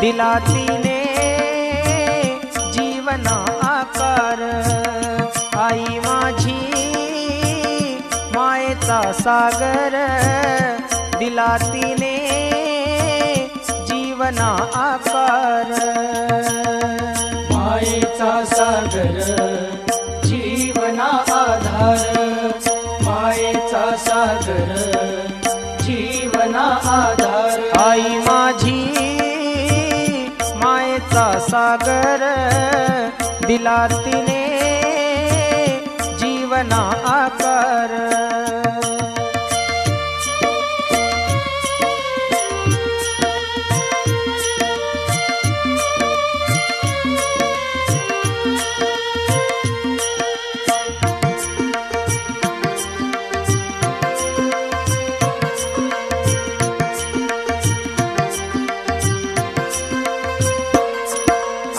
दिला तिने जीवना आकार. आई माझी मायेचा सागर दिला तिने जीवना आकार. मायेचा सागर जीवना आधार. मायेचा सागर जीवना आधार आई माझी मायेचा सागर दिला तिने जीवना आधार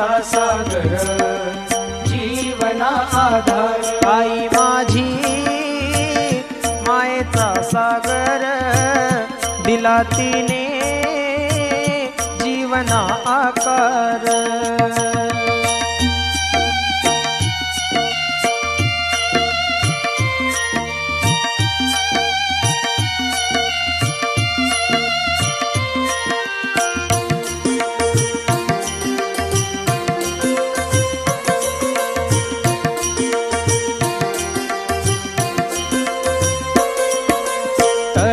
मायेचा सागर जीवना आधार. आई माझी मायेचा सागर दिला तिने जीवना आकार.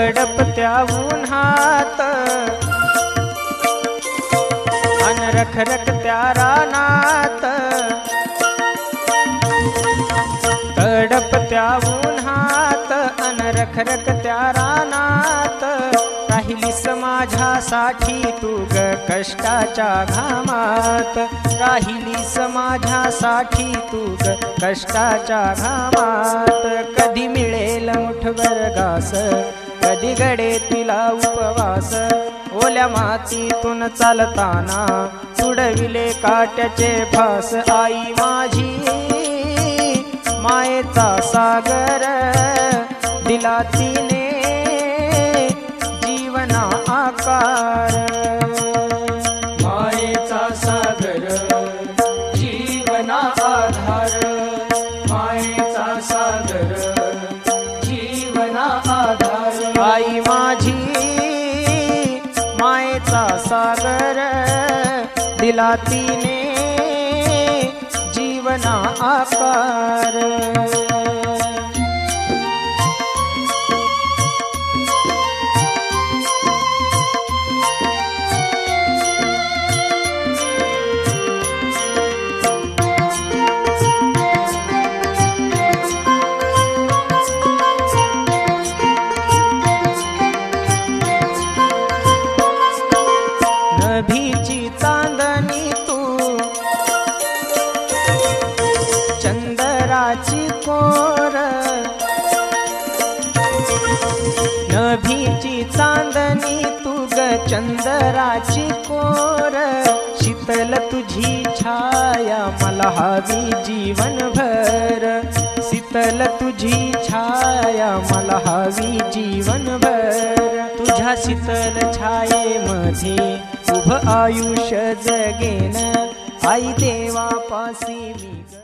तडपत्या उन्हात अन नात. रानात तडपत्या उन्हात अन रखरखत्या रानात राहिलीस माझ्यासाठी तू ग कष्टाच्या घामात. राहिलीस माझ्यासाठी तू ग कष्टाच्या घामात. कधी मिळेल मुठभर घास कधी घडे तिला उपवास. ओल्या मातीतून चालताना तुडविले काट्याचे फास. आई माझी मायेचा सागर दिला तिने जीवना आकार. मायेचा सागर जीवना आधार. माये सागर दिला तिने जीवना आकार। नभीची चांदणी तुग चंदराची कोर. शीतल तुझी छाया मला हवी जीवनभर. शीतल तुझी छाया मला हवी जीवनभर. तुझ्या शीतल छायेमध्ये उभ आयुष्य जगेन. आई देवापासी मी